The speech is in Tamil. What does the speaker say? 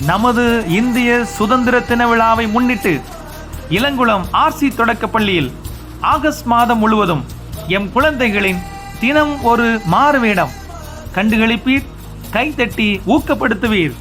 நமது இந்திய சுதந்திர தின விழாவை முன்னிட்டு இளங்குளம் ஆர்சி தொடக்கப் பள்ளியில் ஆகஸ்ட் மாதம் முழுவதும் எம் குழந்தைகளின் தினம் ஒரு மாறுவேடம். கண்டுகளிப்பீர் கைத்தட்டி ஊக்கப்படுத்துவீர்.